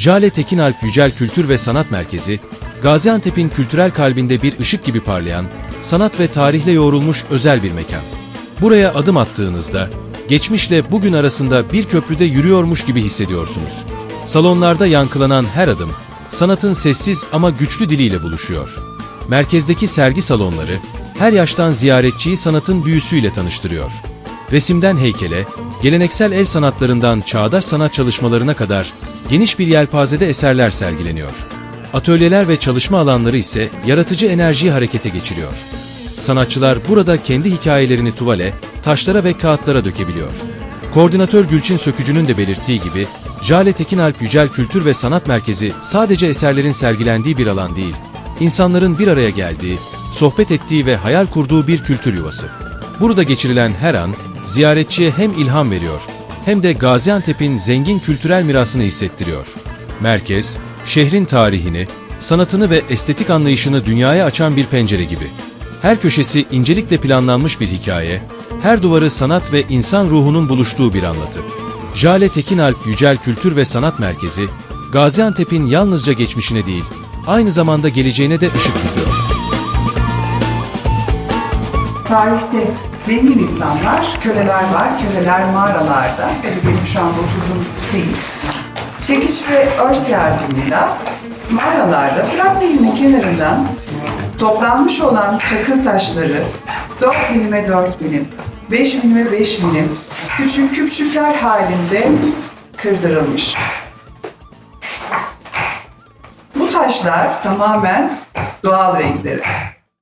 Jale Tekinalp Yücel Kültür ve Sanat Merkezi, Gaziantep'in kültürel kalbinde bir ışık gibi parlayan, sanat ve tarihle yoğrulmuş özel bir mekan. Buraya adım attığınızda, geçmişle bugün arasında bir köprüde yürüyormuş gibi hissediyorsunuz. Salonlarda yankılanan her adım, sanatın sessiz ama güçlü diliyle buluşuyor. Merkezdeki sergi salonları, her yaştan ziyaretçiyi sanatın büyüsüyle tanıştırıyor. Resimden heykele, geleneksel el sanatlarından çağdaş sanat çalışmalarına kadar geniş bir yelpazede eserler sergileniyor. Atölyeler ve çalışma alanları ise yaratıcı enerjiyi harekete geçiriyor. Sanatçılar burada kendi hikayelerini tuvale, taşlara ve kağıtlara dökebiliyor. Koordinatör Gülçin Sökücü'nün de belirttiği gibi, Jale Tekinalp Yücel Kültür ve Sanat Merkezi sadece eserlerin sergilendiği bir alan değil, insanların bir araya geldiği, sohbet ettiği ve hayal kurduğu bir kültür yuvası. Burada geçirilen her an, ziyaretçiye hem ilham veriyor, hem de Gaziantep'in zengin kültürel mirasını hissettiriyor. Merkez, şehrin tarihini, sanatını ve estetik anlayışını dünyaya açan bir pencere gibi. Her köşesi incelikle planlanmış bir hikaye, her duvarı sanat ve insan ruhunun buluştuğu bir anlatı. Jale Tekinalp Yücel Kültür ve Sanat Merkezi, Gaziantep'in yalnızca geçmişine değil, aynı zamanda geleceğine de ışık tutuyor. Tarihte zengin insanlar, köleler var. Köleler mağaralarda. Tabii benim şu anda oturduğum değil. Çekiç ve örs yardımıyla mağaralarda Fırat Nehri'nin kenarından toplanmış olan çakıl taşları 4 milime 4 milim, 5 milime 5 milim küçük küpçükler halinde kırdırılmış. Bu taşlar tamamen doğal renkleri.